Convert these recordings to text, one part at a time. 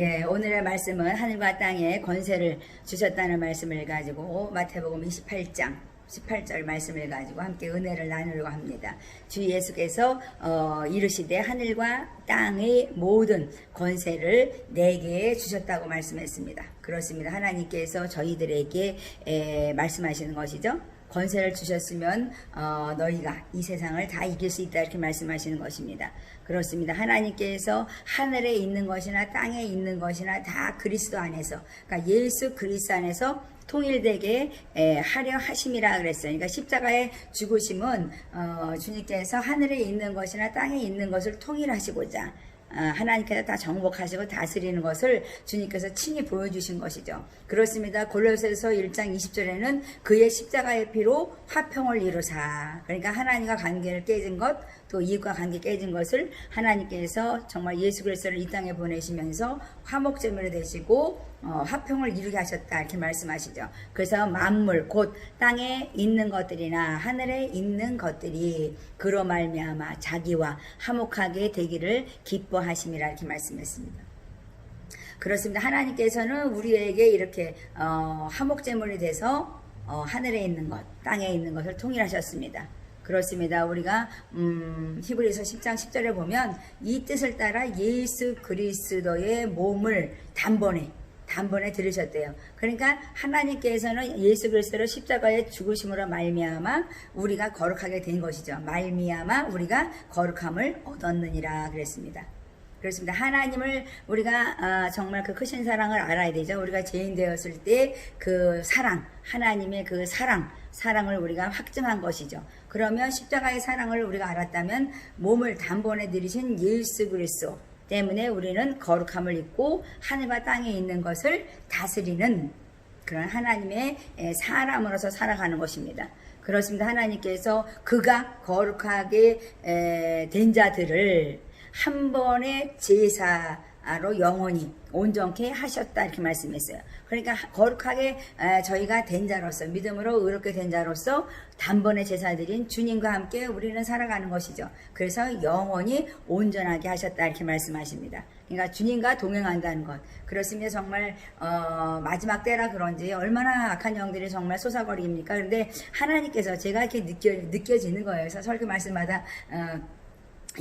예, 오늘의 말씀은 하늘과 땅에 권세를 주셨다는 말씀을 가지고 마태복음 28장 18절 말씀을 가지고 함께 은혜를 나누려고 합니다. 주 예수께서 어, 이르시되 하늘과 땅의 모든 권세를 내게 주셨다고 말씀했습니다. 그렇습니다. 하나님께서 저희들에게 에, 말씀하시는 것이죠. 권세를 주셨으면 어, 너희가 이 세상을 다 이길 수 있다 이렇게 말씀하시는 것입니다. 그렇습니다. 하나님께서 하늘에 있는 것이나 땅에 있는 것이나 다 그리스도 안에서 그러니까 예수 그리스도 안에서 통일되게 에, 하려 하심이라 그랬어요. 그러니까 십자가의 죽으심은 어, 주님께서 하늘에 있는 것이나 땅에 있는 것을 통일하시고자 아, 하나님께서 다 정복하시고 다스리는 것을 주님께서 친히 보여주신 것이죠. 그렇습니다. 골로새서 1장 20절에는 그의 십자가의 피로 화평을 이루사. 그러니까 하나님과 관계를 깨진 것, 또 이웃과 관계 깨진 것을 하나님께서 정말 예수 그리스도를 이 땅에 보내시면서 화목제물이 되시고 어, 화평을 이루게 하셨다 이렇게 말씀하시죠. 그래서 만물 곧 땅에 있는 것들이나 하늘에 있는 것들이 그로 말미암아 자기와 화목하게 되기를 기뻐하심이라 이렇게 말씀했습니다. 그렇습니다. 하나님께서는 우리에게 이렇게 어, 화목제물이 돼서 어, 하늘에 있는 것, 땅에 있는 것을 통일하셨습니다. 그렇습니다. 우리가 음, 히브리서 10장 10절에 보면 이 뜻을 따라 예수 그리스도의 몸을 단번에 단번에 들으셨대요. 그러니까 하나님께서는 예수 그리스도를 십자가에 죽으심으로 말미암아 우리가 거룩하게 된 것이죠. 말미암아 우리가 거룩함을 얻었느니라 그랬습니다. 그렇습니다. 하나님을 우리가 아, 정말 그 크신 사랑을 알아야 되죠. 우리가 죄인 되었을 때 그 사랑, 하나님의 그 사랑, 사랑을 우리가 확증한 것이죠. 그러면 십자가의 사랑을 우리가 알았다면 몸을 단번에 들이신 예수 그리스도 때문에 우리는 거룩함을 입고 하늘과 땅에 있는 것을 다스리는 그런 하나님의 에, 사람으로서 살아가는 것입니다. 그렇습니다. 하나님께서 그가 거룩하게 에, 된 자들을 한 번의 제사 로 영원히 온전케 하셨다 이렇게 말씀했어요. 그러니까 거룩하게 에, 저희가 된 자로서 믿음으로 의롭게 된 자로서 단번에 제사 드린 주님과 함께 우리는 살아가는 것이죠. 그래서 영원히 온전하게 하셨다 이렇게 말씀하십니다. 그러니까 주님과 동행한다는 것. 그렇습니다. 정말 어, 마지막 때라 그런지 얼마나 악한 영들이 정말 솟아거립니까? 그런데 하나님께서 제가 이렇게 느껴 느껴지는 거예요. 그래서 설교 말씀마다 어,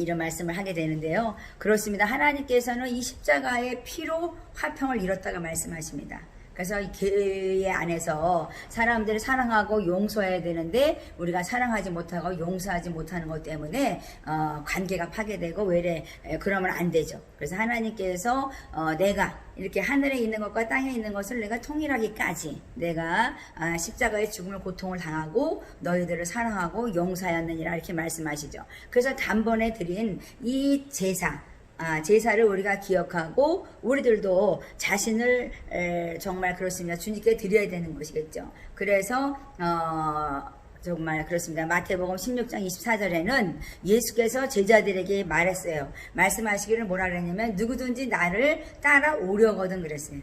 이런 말씀을 하게 되는데요. 그렇습니다. 하나님께서는 이 십자가의 피로 화평을 이뤘다가 말씀하십니다. 그래서 이 교회 안에서 사람들을 사랑하고 용서해야 되는데 우리가 사랑하지 못하고 용서하지 못하는 것 때문에 어, 관계가 파괴되고 외래 에, 그러면 안 되죠. 그래서 하나님께서 어, 내가 이렇게 하늘에 있는 것과 땅에 있는 것을 내가 통일하기까지 내가 아, 십자가의 죽음을 고통을 당하고 너희들을 사랑하고 용서하였느니라 이렇게 말씀하시죠. 그래서 단번에 드린 이 제사 아, 제사를 우리가 기억하고 우리들도 자신을 에, 정말 그렇습니다. 주님께 드려야 되는 것이겠죠. 그래서 어, 정말 그렇습니다. 마태복음 16장 24절에는 예수께서 제자들에게 말했어요. 말씀하시기를 뭐라 그랬냐면 누구든지 나를 따라오려거든 그랬어요.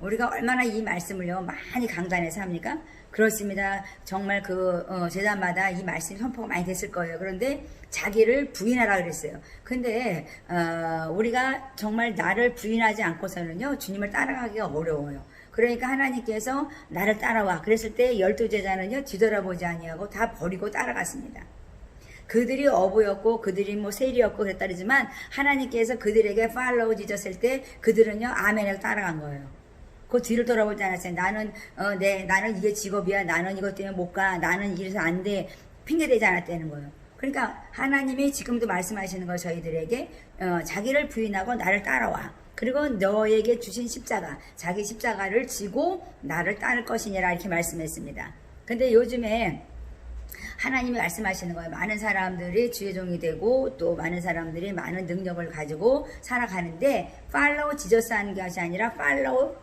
우리가 얼마나 이 말씀을요 많이 강단해서 합니까? 그렇습니다. 정말 그 어, 제자마다 이 말씀이 선포가 많이 됐을 거예요. 그런데 자기를 부인하라 그랬어요. 근데 어, 우리가 정말 나를 부인하지 않고서는요 주님을 따라가기가 어려워요. 그러니까 하나님께서 나를 따라와 그랬을 때 열두 제자는요 뒤돌아보지 아니하고 다 버리고 따라갔습니다. 그들이 어부였고 그들이 뭐 세리였고 그랬다지만 하나님께서 그들에게 팔로우 지졌을 때 그들은요 아멘을 따라간 거예요. 그 뒤를 돌아보지 않았어요. 나는 어, 네, 나는 이게 직업이야. 나는 이것 때문에 못 가. 나는 이래서 안 돼. 핑계 대지 않았다는 거예요. 그러니까 하나님이 지금도 말씀하시는 거 저희들에게 어, 자기를 부인하고 나를 따라와. 그리고 너에게 주신 십자가, 자기 십자가를 지고 나를 따를 것이니라 이렇게 말씀했습니다. 근데 요즘에 하나님이 말씀하시는 거예요. 많은 사람들이 주의 종이 되고 또 많은 사람들이 많은 능력을 가지고 살아가는데 팔로우 지저스 하는 것이 아니라 팔로우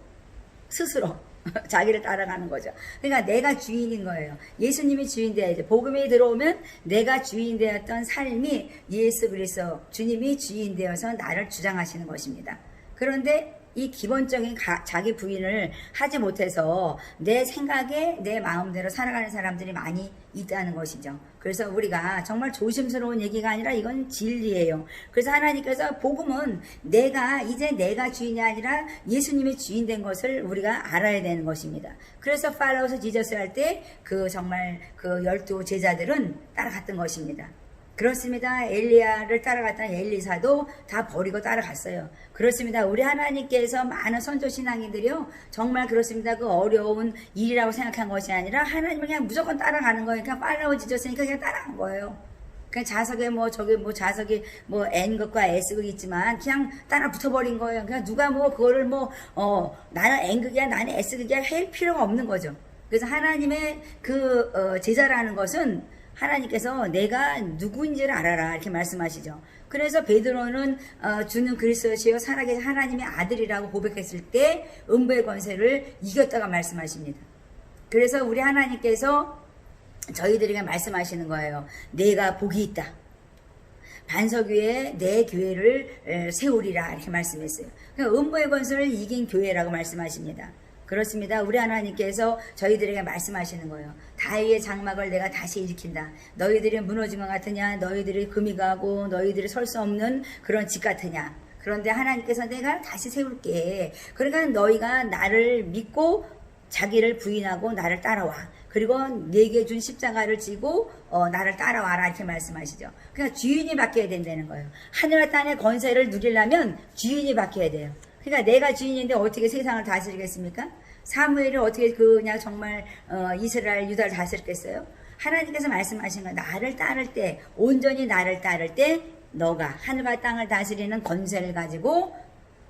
스스로 자기를 따라가는 거죠. 그러니까 내가 주인인 거예요. 예수님이 주인 되야죠. 복음이 들어오면 내가 주인 되었던 삶이 예수 그리스도 주님이 주인 되어서 나를 주장하시는 것입니다. 그런데 이 기본적인 가- 자기 부인을 하지 못해서 내 생각에 내 마음대로 살아가는 사람들이 많이 있다는 것이죠. 그래서 우리가 정말 조심스러운 얘기가 아니라 이건 진리예요. 그래서 하나님께서 복음은 내가 이제 내가 주인이 아니라 예수님의 주인 된 것을 우리가 알아야 되는 것입니다. 그래서 팔로우서 지저스 할 때 그 정말 그 열두 제자들은 따라갔던 것입니다. 그렇습니다. 엘리야를 따라갔던 엘리사도 다 버리고 따라갔어요. 그렇습니다. 우리 하나님께서 많은 선조 신앙인들이요. 정말 그렇습니다. 그 어려운 일이라고 생각한 것이 아니라 하나님을 그냥 무조건 따라가는 거예요. 그냥 빨라워지졌으니까 그냥 따라간 거예요. 그냥 자석에 뭐 저기 뭐 자석이 뭐 N 극과 S 극이 있지만 그냥 따라 붙어버린 거예요. 그냥 누가 뭐 그거를 뭐 어 나는 N 극이야 나는 S 극이야 할 필요가 없는 거죠. 그래서 하나님의 그 어, 제자라는 것은 하나님께서 내가 누구인지를 알아라 이렇게 말씀하시죠. 그래서 베드로는 어, 주는 그리스도시요 살아계신 하나님의 아들이라고 고백했을 때 음부의 권세를 이겼다가 말씀하십니다. 그래서 우리 하나님께서 저희들에게 말씀하시는 거예요. 내가 복이 있다. 반석 위에 내 교회를 에, 세우리라 이렇게 말씀했어요. 그러니까 음부의 권세를 이긴 교회라고 말씀하십니다. 그렇습니다. 우리 하나님께서 저희들에게 말씀하시는 거예요. 다이의 장막을 내가 다시 일으킨다. 너희들이 무너진 것 같으냐? 너희들이 금이 가고 너희들이 설 수 없는 그런 집 같으냐? 그런데 하나님께서 내가 다시 세울게. 그러니까 너희가 나를 믿고 자기를 부인하고 나를 따라와. 그리고 내게 준 십자가를 지고 어, 나를 따라와라 이렇게 말씀하시죠. 그러니까 주인이 바뀌어야 된다는 거예요. 하늘과 땅의 권세를 누리려면 주인이 바뀌어야 돼요. 그러니까 내가 주인인데 어떻게 세상을 다스리겠습니까? 사무엘을 어떻게 그냥 정말 어, 이스라엘 유다를 다스렸겠어요? 하나님께서 말씀하신 거 나를 따를 때 온전히 나를 따를 때 너가 하늘과 땅을 다스리는 권세를 가지고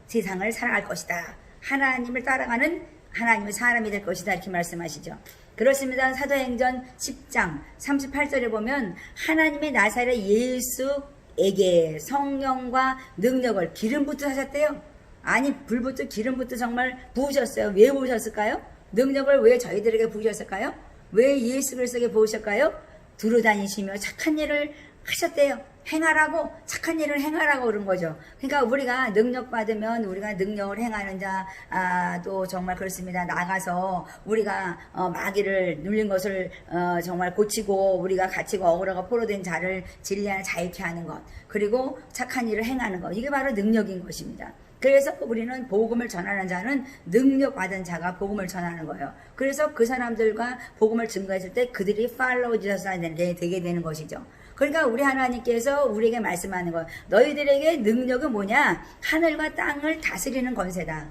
세상을 살아갈 것이다. 하나님을 따라가는 하나님의 사람이 될 것이다. 이렇게 말씀하시죠. 그렇습니다. 사도행전 10장 38절에 보면 하나님의 나사렛 예수에게 성령과 능력을 기름부터 하셨대요. 아니 불부터 기름부터 정말 부으셨어요. 왜 부으셨을까요? 능력을 왜 저희들에게 부으셨을까요? 왜 예수 그리스도에게 부으셨을까요? 두루다니시며 착한 일을 하셨대요. 행하라고 착한 일을 행하라고 그런 거죠. 그러니까 우리가 능력 받으면 우리가 능력을 행하는 자, 아, 또 정말 그렇습니다. 나가서 우리가 어, 마귀를 눌린 것을 어, 정말 고치고 우리가 갇히고 억울하고 포로된 자를 진리하는 자유케 하는 것, 그리고 착한 일을 행하는 것, 이게 바로 능력인 것입니다. 그래서 우리는 복음을 전하는 자는 능력 받은 자가 복음을 전하는 거예요. 그래서 그 사람들과 복음을 증거했을 때 그들이 팔로우 지어서 되게 되는 것이죠. 그러니까 우리 하나님께서 우리에게 말씀하는 거 너희들에게 능력은 뭐냐? 하늘과 땅을 다스리는 권세다.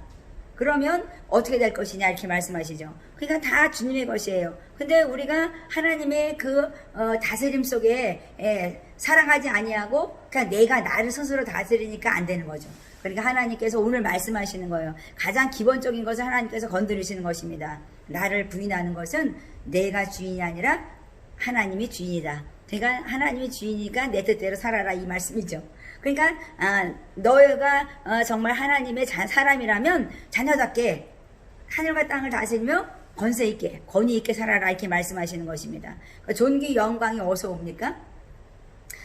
그러면 어떻게 될 것이냐 이렇게 말씀하시죠. 그러니까 다 주님의 것이에요. 근데 우리가 하나님의 그 어, 다스림 속에 에, 살아가지 아니하고 그러니까 내가 나를 스스로 다스리니까 안 되는 거죠. 그러니까 하나님께서 오늘 말씀하시는 거예요. 가장 기본적인 것을 하나님께서 건드리시는 것입니다. 나를 부인하는 것은 내가 주인이 아니라 하나님이 주인이다. 그러니까 하나님이 주인이니까 내 뜻대로 살아라 이 말씀이죠. 그러니까 아, 너희가 어, 정말 하나님의 자, 사람이라면 자녀답게 하늘과 땅을 다스리며 권세 있게 권위 있게 살아라 이렇게 말씀하시는 것입니다. 그러니까 존귀 영광이 어디서 옵니까?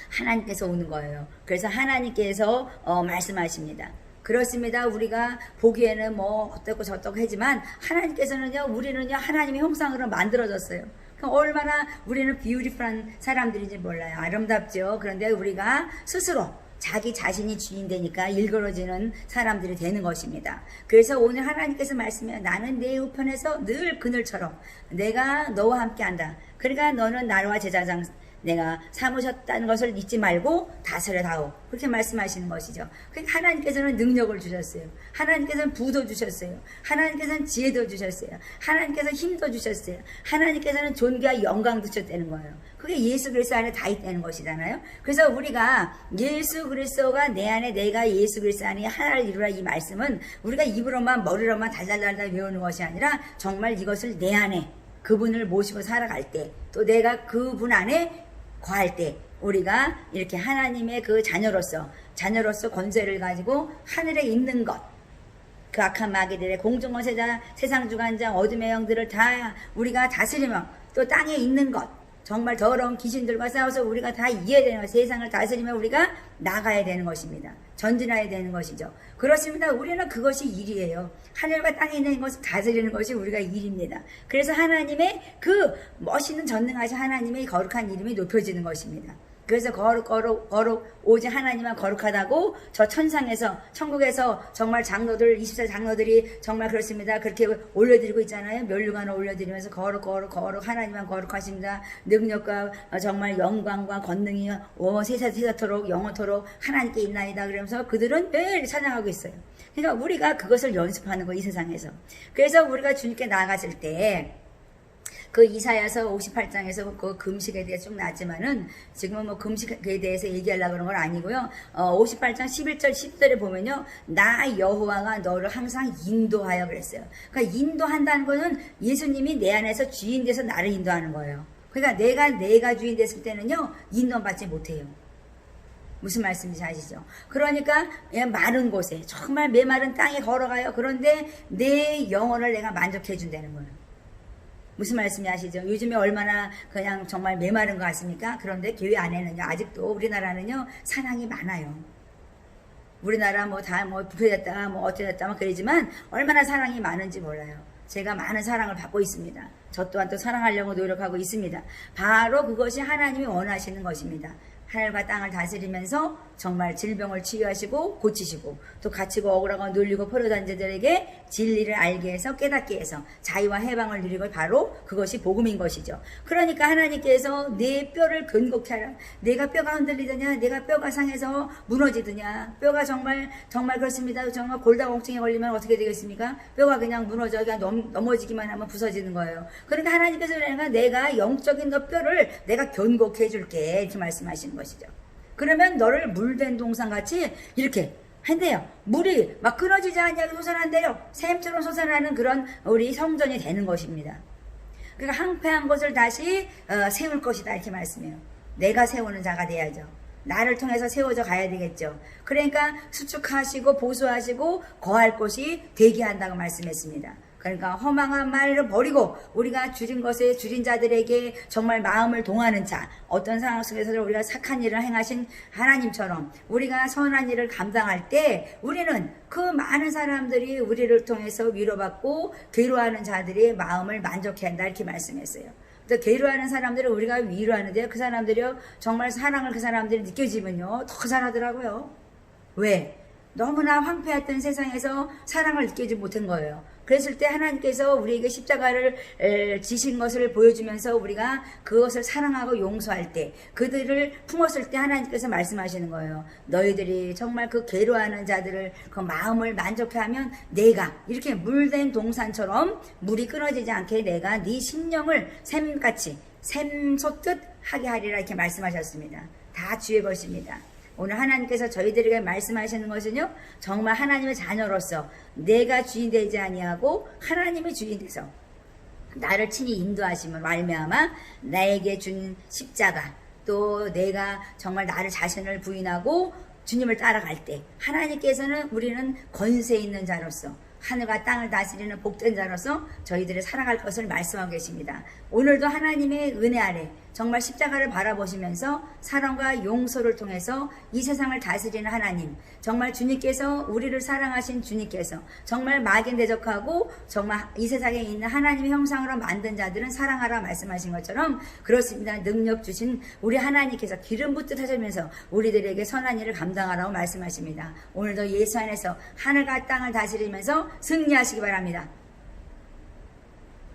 하나님께서 오는 거예요. 그래서 하나님께서 어, 말씀하십니다. 그렇습니다. 우리가 보기에는 뭐 어떻고 저떻고 하지만 하나님께서는요, 우리는요, 하나님의 형상으로 만들어졌어요. 얼마나 우리는 비유리풀한 사람들인지 몰라요. 아름답죠. 그런데 우리가 스스로 자기 자신이 주인 되니까 일그러지는 사람들이 되는 것입니다. 그래서 오늘 하나님께서 말씀해 나는 내 우편에서 늘 그늘처럼 내가 너와 함께 한다. 그러니까 너는 나와 제자장 내가 삼으셨다는 것을 잊지 말고 다스려 다오. 그렇게 말씀하시는 것이죠. 그러니까 하나님께서는 능력을 주셨어요. 하나님께서는 부도 주셨어요. 하나님께서는 지혜도 주셨어요. 하나님께서는 힘도 주셨어요. 하나님께서는 존귀와 영광도 주셨다는 거예요. 그게 예수 그리스도 안에 다 있다는 것이잖아요. 그래서 우리가 예수 그리스도가 내 안에 내가 예수 그리스도 안에 하나를 이루라 이 말씀은 우리가 입으로만 머리로만 달달달달 외우는 것이 아니라 정말 이것을 내 안에 그분을 모시고 살아갈 때 또 내가 그분 안에 거할 때 우리가 이렇게 하나님의 그 자녀로서 자녀로서 권세를 가지고 하늘에 있는 것. 그 악한 마귀들의 공중권세자 세상 주관자 어둠의 영들을 다 우리가 다스리며 또 땅에 있는 것 정말 더러운 귀신들과 싸워서 우리가 다 이해되는 거예요. 세상을 다스리면 우리가 나가야 되는 것입니다. 전진해야 되는 것이죠. 그렇습니다. 우리는 그것이 일이에요. 하늘과 땅에 있는 것을 다스리는 것이 우리가 일입니다. 그래서 하나님의 그 멋있는 전능하신 하나님의 거룩한 이름이 높여지는 것입니다. 그래서 거룩 거룩 거룩 오직 하나님만 거룩하다고 저 천상에서 천국에서 정말 장로들 24 장로들이 정말 그렇습니다. 그렇게 올려드리고 있잖아요. 멸류관을 올려드리면서 거룩 거룩 거룩 하나님만 거룩하십니다. 능력과 어, 정말 영광과 권능이 어, 세사 세사토록 영원토록 하나님께 있나이다. 그러면서 그들은 매일 찬양하고 있어요. 그러니까 우리가 그것을 연습하는 거 이 세상에서. 그래서 우리가 주님께 나아갔을 때. 그 이사야서 58장에서 그 금식에 대해서 쭉 나왔지만은 지금은 뭐 금식에 대해서 얘기하려고 그런 건 아니고요. 어, 58장 11절 10절에 보면요. 나 여호와가 너를 항상 인도하여 그랬어요. 그러니까 인도한다는 거는 예수님이 내 안에서 주인 돼서 나를 인도하는 거예요. 그러니까 내가 내가 주인 됐을 때는요. 인도받지 못해요. 무슨 말씀인지 아시죠? 그러니까 예, 마른 곳에 정말 메마른 땅에 걸어가요. 그런데 내 영혼을 내가 만족해 준다는 거예요. 무슨 말씀이 아시죠? 요즘에 얼마나 그냥 정말 메마른 거 같습니까? 그런데 교회 안에는요, 아직도 우리나라는요, 사랑이 많아요. 우리나라 뭐다뭐 부패됐다, 뭐 어쩌됐다, 뭐 그러지만 얼마나 사랑이 많은지 몰라요. 제가 많은 사랑을 받고 있습니다. 저 또한 또 사랑하려고 노력하고 있습니다. 바로 그것이 하나님이 원하시는 것입니다. 하늘과 땅을 다스리면서 정말 질병을 치유하시고 고치시고 또 갇히고 억울하고 눌리고 포로단 자들에게 진리를 알게 해서 깨닫게 해서 자유와 해방을 누리고 바로 그것이 복음인 것이죠. 그러니까 하나님께서 내 뼈를 견고케 하라. 내가 뼈가 흔들리더냐, 내가 뼈가 상해서 무너지더냐, 뼈가 정말 정말 그렇습니다. 정말 골다공증에 걸리면 어떻게 되겠습니까? 뼈가 그냥 무너져 그냥 넘, 넘어지기만 하면 부서지는 거예요. 그러니까 하나님께서 내가 내가 영적인 너 뼈를 내가 견고케 해줄게 이렇게 말씀하시는 것이죠. 그러면 너를 물된 동상같이 이렇게 한대요. 물이 막 끊어지지 않냐고 솟아난대요. 샘처럼 솟아나는 그런 우리 성전이 되는 것입니다. 그러니까 항폐한 것을 다시 어, 세울 것이다 이렇게 말씀해요. 내가 세우는 자가 돼야죠. 나를 통해서 세워져 가야 되겠죠. 그러니까 수축하시고 보수하시고 거할 곳이 되게 한다고 말씀했습니다. 그러니까 허망한 말을 버리고 우리가 줄인 것에 줄인 자들에게 정말 마음을 동하는 자 어떤 상황 속에서 우리가 착한 일을 행하신 하나님처럼 우리가 선한 일을 감당할 때 우리는 그 많은 사람들이 우리를 통해서 위로받고 괴로워하는 자들의 마음을 만족해 한다 이렇게 말씀했어요. 또 괴로워하는 사람들을 우리가 위로하는데요. 그 사람들이요 정말 사랑을 그 사람들이 느껴지면요 더 잘하더라고요. 왜? 너무나 황폐했던 세상에서 사랑을 느끼지 못한 거예요. 그랬을 때 하나님께서 우리에게 십자가를 에, 지신 것을 보여주면서 우리가 그것을 사랑하고 용서할 때 그들을 품었을 때 하나님께서 말씀하시는 거예요. 너희들이 정말 그 괴로워하는 자들을 그 마음을 만족해 하면 내가 이렇게 물된 동산처럼 물이 끊어지지 않게 내가 네 심령을 샘같이 샘솟듯 하게 하리라 이렇게 말씀하셨습니다. 다 주의 것입니다. 오늘 하나님께서 저희들에게 말씀하시는 것은요 정말 하나님의 자녀로서 내가 주인 되지 아니하고 하나님의 주인 돼서 나를 친히 인도하심을 말미암아 나에게 준 십자가 또 내가 정말 나를 자신을 부인하고 주님을 따라갈 때 하나님께서는 우리는 권세 있는 자로서 하늘과 땅을 다스리는 복된 자로서 저희들을 살아갈 것을 말씀하고 계십니다. 오늘도 하나님의 은혜 아래 정말 십자가를 바라보시면서 사랑과 용서를 통해서 이 세상을 다스리는 하나님, 정말 주님께서 우리를 사랑하신 주님께서 정말 막인 대적하고 정말 이 세상에 있는 하나님의 형상으로 만든 자들은 사랑하라 말씀하신 것처럼 그렇습니다. 능력 주신 우리 하나님께서 기름 붓듯 하시면서 우리들에게 선한 일을 감당하라고 말씀하십니다. 오늘도 예수 안에서 하늘과 땅을 다스리면서 승리하시기 바랍니다.